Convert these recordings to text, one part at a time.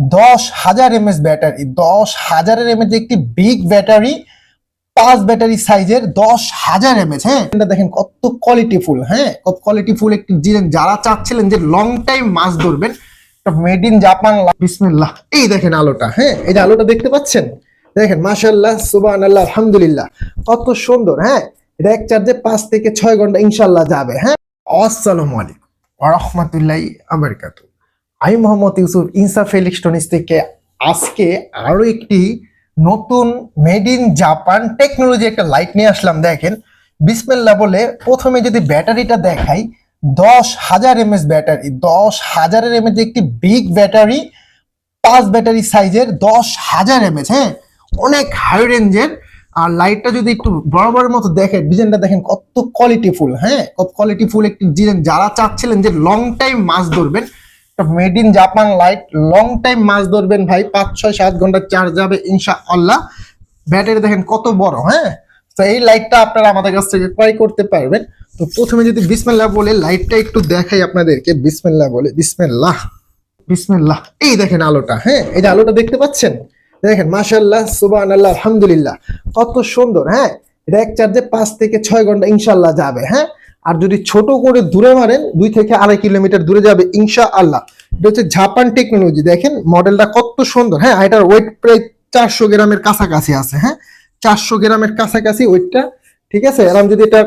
দশ হাজার MS battery, দশ হাজারের এমএস একটি বিগ ব্যাটারি, পাঁচ ব্যাটারি সাইজের দশ হাজার এমএস হ্যাঁ? এটা দেখেন কত কোয়ালিটি ফুল হ্যাঁ? কত কোয়ালিটি ফুল একটি যারা চাচ্ছিলেন যে লং টাইম মাছ ধরবেন মেড ইন জাপান বিসমিল্লাহ। এই দেখেন আলোটা হ্যাঁ? এই যে আলোটা দেখতে পাচ্ছেন? দেখেন মাশাল্লাহ সুবান আল্লাহ আলহামদুলিল্লাহ। কত সুন্দর হ্যাঁ? এটা এক চার্জে পাঁচ থেকে ছয় ঘণ্টা ইনশাল্লাহ যাবে হ্যাঁ? আসসালামু আলাইকুম ওরহমতুল্লাহ আবরকাতু আমি মোহাম্মদ ইউসুফ ইনসাফ ইলেকট্রনিক্স থেকে আজকে আরও একটি নতুন মেড ইন জাপান টেকনোলজি একটা লাইট নিয়ে আসলাম, দেখেন। বিসমিল্লা বলে প্রথমে যদি ব্যাটারিটা দেখাই, দশ হাজার এমএস ব্যাটারি, দশ হাজারের এমএস একটি বিগ ব্যাটারি পাঁচ ব্যাটারি সাইজের দশ হাজার এমএস হ্যাঁ? অনেক হাই রেঞ্জের আর লাইটটা যদি একটু বড় মতো দেখেন ডিজাইনটা দেখেন কত কোয়ালিটি ফুল হ্যাঁ? কত কোয়ালিটি ফুল একটি ডিজাইন যারা চাচ্ছিলেন যে লং টাইম মাছ ধরবেন made in Japan light long time মাছ ধরবেন ভাই, পাঁচ, ছয়, সাত ঘণ্টা চার্জ যাবে ইনশা আল্লাহ ব্যাটারি দেখেন কত বড় হ্যাঁ? তো এই লাইটটা আপনারা আমাদের কাছ থেকে ক্রয় করতে পারবেন। তো প্রথমে যদি বিসমিল্লাহ বলে লাইটটা একটু দেখাই আপনাদেরকে। বিসমিল্লাহ বলে, বিসমিল্লাহ বিসমিল্লাহ। এই দেখেন আলোটা হ্যাঁ? এই যে আলোটা দেখতে পাচ্ছেন? দেখেন মাশাল্লাহ সুবান আল্লাহ আলহামদুলিল্লাহ। কত সুন্দর হ্যাঁ? এটা এক চার্জে পাঁচ থেকে ছয় ঘণ্টা ইনশাল্লাহ যাবে হ্যাঁ? আর যদি ছোট করে দূরে মারেন, দুই থেকে আড়াই কিলোমিটার দূরে যাবে ইনশা আল্লাহ এটা হচ্ছে জাপান টেকনোলজি। দেখেন, মডেলটা কত সুন্দর। হ্যাঁ এটার ওয়েট প্রায় চারশো গ্রামের কাছাকাছি আছে হ্যাঁ? চারশো গ্রামের কাছাকাছি ওয়েটটা ঠিক আছে? এরকম যদি এটা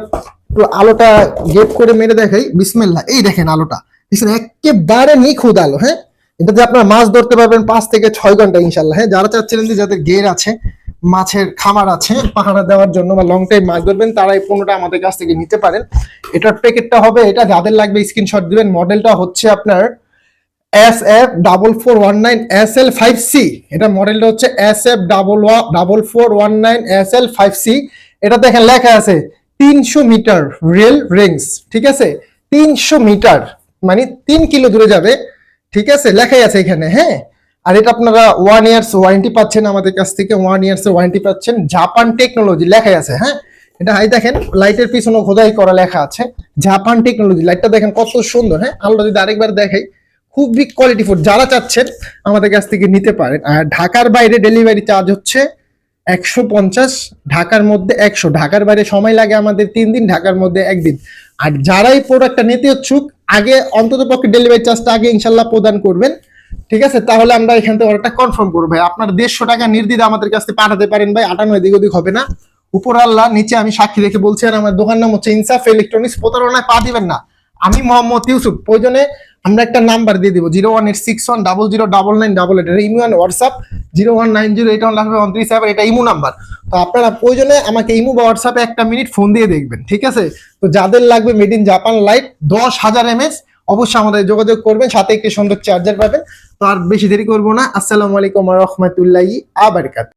একটু আলোটা গেট করে মেরে দেখাই, বিসমিল্লাহ, এই দেখেন আলোটা। দেখছেন একেবারে নিখুঁত আলো হ্যাঁ? এটাতে আপনার মাছ ধরতে পারবেন পাঁচ থেকে ছয় ঘণ্টা ইনশাল্লাহ হ্যাঁ? যারা চাচ্ছিলেন যে যাদের গের আছে মাছের খামার আছে পাহাড়া দেওয়ার জন্য বা লং টাইম মাছ ধরবেন তারা এই পণ্যটা আমাদের কাছ থেকে নিতে পারেন। এটার প্যাকেটটা হবে, এটা যাদের লাগবে স্ক্রিনশট দিবেন মডেলটা হচ্ছে আপনার S F double four one nine S L five C এটা মডেলটা হচ্ছে এস এফ ডাবল ওয়া double four one nine S L five C এটা দেখেন, লেখা আছে তিনশো মিটার রেল রেঞ্জ ঠিক আছে? তিনশো মিটার মানে তিন কিলো দূরে যাবে, ঠিক আছে? লেখাই আছে এখানে হ্যাঁ? আর এটা আপনারা ওয়ান ইয়ার্স ওয়ারেন্টি পাচ্ছেন আমাদের কাছ থেকে ওয়ান ইয়ার্স ওয়ারেন্টি পাচ্ছেন। জাপান টেকনোলজি লেখাই আছে হ্যাঁ? এটা হাই দেখেন লাইটের পিছনে খোদাই করা লেখা আছে। জাপান টেকনোলজি লাইটটা দেখেন কত সুন্দর হ্যাঁ? আলোটা যদি আরেকবার দেখাই, খুবই কোয়ালিটি ফুড যারা চাচ্ছেন, আমাদের কাছ থেকে নিতে পারেন। আর ঢাকার বাইরে ডেলিভারি চার্জ হচ্ছে একশো পঞ্চাশ, ঢাকার মধ্যে একশো। ঢাকার বাইরে সময় লাগে আমাদের তিন দিন, ঢাকার মধ্যে একদিন। আর যারাই প্রোডাক্টটা নিতে ইচ্ছুক, আগে অন্তত পক্ষে ডেলিভারি চার্জটা আগে ইনশাল্লাহ প্রদান করবেন। ঠিক আছে? তাহলে আমরা এখান থেকে অর্ডারটা কনফার্ম করব ভাই। আপনার দেড়শো টাকা নির্দিদে আমাদের কাছ পাঠাতে পারেন ভাই। আটান্ন এদিক ওদিক হবে না। উপর আল্লাহ, নিচে আমি সাক্ষী রেখে বলছি, আর আমার দোকান নাম হচ্ছে ইনসাফ ইলেকট্রনিক্স। প্রতারণায় পা দিবেন না। আমি মোহাম্মদ ইউসুফ। প্রয়োজনে আমরা একটা নাম্বার দিয়ে দিব। Zero one eight six one double zero double nine double eight. Imo and WhatsApp. Zero one nine zero eight one one three seven. এটা ইমু নাম্বার। তো আপনারা প্রয়োজনে আমাকে ইমু বা হোয়াটসঅ্যাপে একটা মিনিট ফোন দিয়ে দেখবেন। ঠিক আছে? তো যাদের লাগবে মেড ইন জাপান লাইট, দশ হাজার এমএস অবশ্যই আমাদের যোগাযোগ করবেন, সাথে একটি সুন্দর চার্জার পাবেন। তো আর বেশি দেরি করব না। আসসালামু আলাইকুম রহমতুল্লাহি আবারকাত